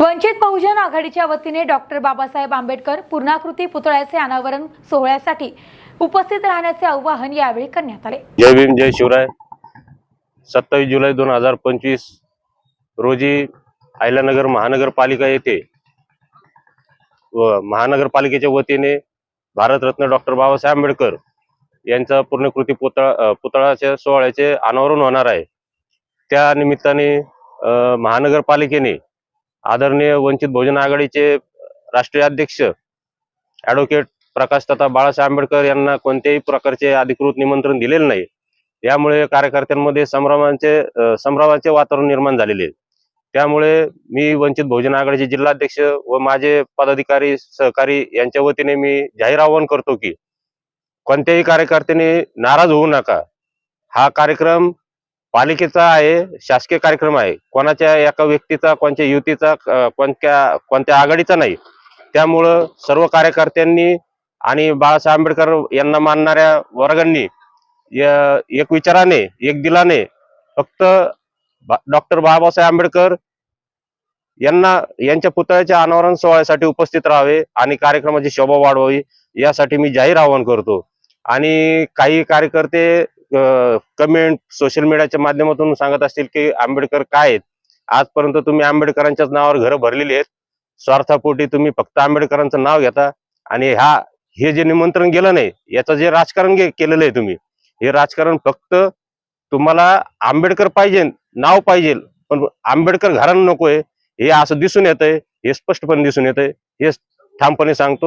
वंचित बहुजन आघाडीच्या वतीने डॉक्टर बाबासाहेब आंबेडकर पूर्णाकृती पुतळ्याचे अनावरण सोहळ्यासाठी उपस्थित राहण्याचे आवाहन यावेळी करण्यात आले. जय भीम जय शिवराय. सत्तावीस जुलै दोन हजार पंचवीस रोजी आयलानगर महानगरपालिका येथे व महानगरपालिकेच्या वतीने भारतरत्न डॉक्टर बाबासाहेब आंबेडकर यांचा पूर्णकृती पुतळा पुतळाच्या पुतळ्याच्या सोहळ्याचे अनावरण होणार आहे. त्या निमित्ताने महानगरपालिकेने आदरणीय वंचित बहुजन आघाडीचे राष्ट्रीय अध्यक्ष ॲडव्होकेट प्रकाश तथा बाळासाहेब आंबेडकर यांना कोणत्याही प्रकारचे अधिकृत निमंत्रण दिलेले नाही. यामुळे कार्यकर्त्यांमध्ये संभ्रमाचे संभ्रमाचे वातावरण निर्माण झालेले आहे. त्यामुळे मी वंचित बहुजन आघाडीचे जिल्हाध्यक्ष व माझे पदाधिकारी सहकारी यांच्या वतीने मी जाहीर आवाहन करतो की कोणत्याही कार्यकर्त्याने नाराज होऊ नका. हा कार्यक्रम पालिकेचा आहे शासकीय कार्यक्रम आहे. कोणाच्या एका व्यक्तीचा कोणत्या युतीचा कोणत्या कोणत्या आघाडीचा नाही. त्यामुळं सर्व कार्यकर्त्यांनी आणि बाळासाहेब आंबेडकर यांना मानणाऱ्या वर्गांनी एक विचाराने एक दिलाने फक्त डॉक्टर बाबासाहेब आंबेडकर यांना यांच्या पुतळ्याच्या अनावरण सोहळ्यासाठी उपस्थित राहावे आणि कार्यक्रमाची शोभा वाढवावी यासाठी मी जाहीर आवाहन करतो. आणि काही कार्यकर्ते कमेंट सोशल मीडियाच्या माध्यमातून सांगत असतील की आंबेडकर काय आहेत? आजपर्यंत तुम्ही आंबेडकरांच्याच नावावर घरं भरलेली आहेत. स्वार्थापोटी तुम्ही फक्त आंबेडकरांचं नाव घेता आणि हा हे जे निमंत्रण गेलं नाही याचं जे राजकारण गे- केलेलं आहे तुम्ही हे राजकारण फक्त तुम्हाला आंबेडकर पाहिजे नाव पाहिजे पण आंबेडकर घरांना नकोय हे असं दिसून येतंय हे स्पष्टपणे दिसून येतंय हे ठामपणे सांगतो.